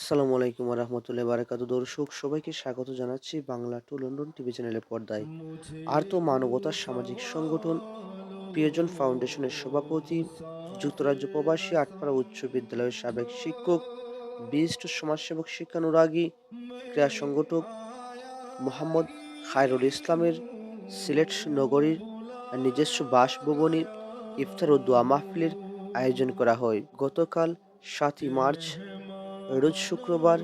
আসসালামু আলাইকুম রহমতুল্লাহ বারাকাতু দর্শক, সবাইকে স্বাগত জানাচ্ছি বাংলা টু লন্ডন টিভি চ্যানেলের পর্দায়। আর্ত মানবতার সামাজিক সংগঠন, প্রিয়জন ফাউন্ডেশনের সভাপতি, যুক্তরাজ্য প্রবাসী, আটপাড়া উচ্চ বিদ্যালয়ের সাবেক শিক্ষক, বিশিষ্ট সমাজসেবক, শিক্ষানুরাগী, ক্রীড়া সংগঠক মোহাম্মদ খায়রুল ইসলামের, সিলেট নগরীর নিজস্ব বাসভবনে ইফতার ও দোয়া মাহফিলের আয়োজন করা হয়। গতকাল সাতই মার্চ রোজ শুক্রবার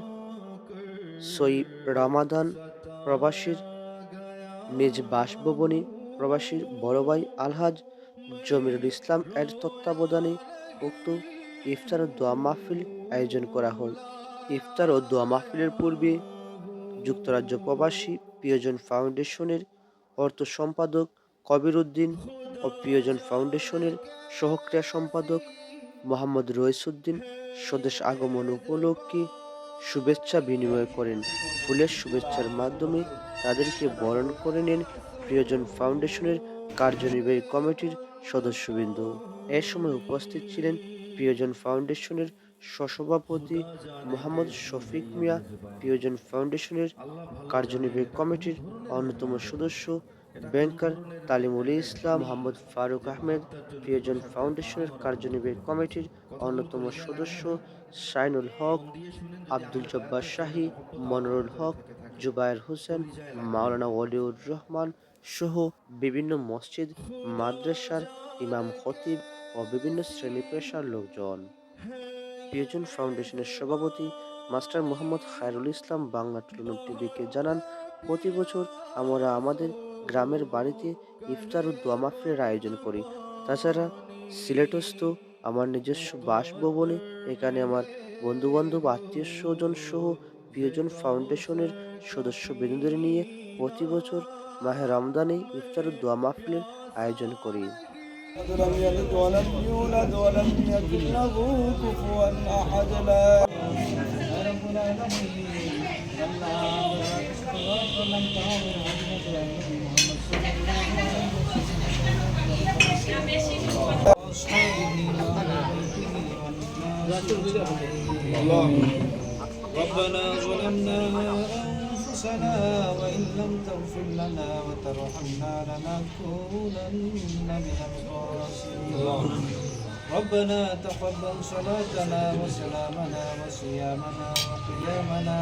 সই রামাদান প্রবাসীর নিজ বাসভবনে প্রবাসীর বড় ভাই আলহাজ জমিরুল ইসলাম এর তত্ত্বাবধানে উক্ত ইফতার ও দোয়া মাহফিল আয়োজন করা হয়। ইফতার ও দোয়া মাহফিলের পূর্বে যুক্তরাজ্য প্রবাসী প্রিয়জন ফাউন্ডেশনের অর্থ সম্পাদক কবির উদ্দিন ও প্রিয়জন ফাউন্ডেশনের সহক্রিয়া সম্পাদক মোহাম্মদ রইসুদ্দিন স্বদেশ আগমন উপলক্ষে শুভেচ্ছা বিনিময় করেন। ফুলের শুভেচ্ছার মাধ্যমে তাদেরকে বরণ করে নেন প্রিয়জন ফাউন্ডেশনের কার্যনির্বাহী কমিটির সদস্যবৃন্দ। এ সময় উপস্থিত ছিলেন প্রিয়জন ফাউন্ডেশনের সহসভাপতি মোহাম্মদ শফিক মিয়া, প্রিয়জন ফাউন্ডেশনের কার্যনির্বাহী কমিটির অন্যতম সদস্য ব্যাংকার তালিমুল ইসলাম, মোহাম্মদ ফারুক আহমেদ, প্রিয়জন ফাউন্ডেশনের কার্যনির্বাহী কমিটির অন্যতম সদস্য শাইনুল হক, আব্দুল জব্বার শাহী, মনোরুল হক, জুবায়ের হোসেন, মাওলানা ওয়ালিউর রহমান সহ বিভিন্ন মসজিদ, মাদ্রাসার ইমাম খতিব ও বিভিন্ন শ্রেণি পেশার লোকজন। প্রিয়জন ফাউন্ডেশনের সভাপতি মাস্টার মোহাম্মদ খায়রুল ইসলাম বাংলা টুলুম টিভিকে জানান, প্রতি বছর আমরা আমাদের গ্রামের বাড়িতে ইফতার ও দোয়া মাহফিলের আয়োজন করি তাছাড়া সিলেটস্থ আমার নিজস্ব বাসভবনে এখানে আমার বন্ধুবান্ধব আত্মীয় স্বজন সহ প্রিয়জন ফাউন্ডেশনের সদস্য বিন্দুদের নিয়ে প্রতি বছর মাহে রমদানে ইফতার ও দোয়া মাহফিলের আয়োজন করি ربنا ظلمنا أنفسنا وإن لم تغفر لنا وترحمنا لنكونن من الخاسرين. ربنا تقبل صلاتنا وسلامنا وصيامنا وقيامنا.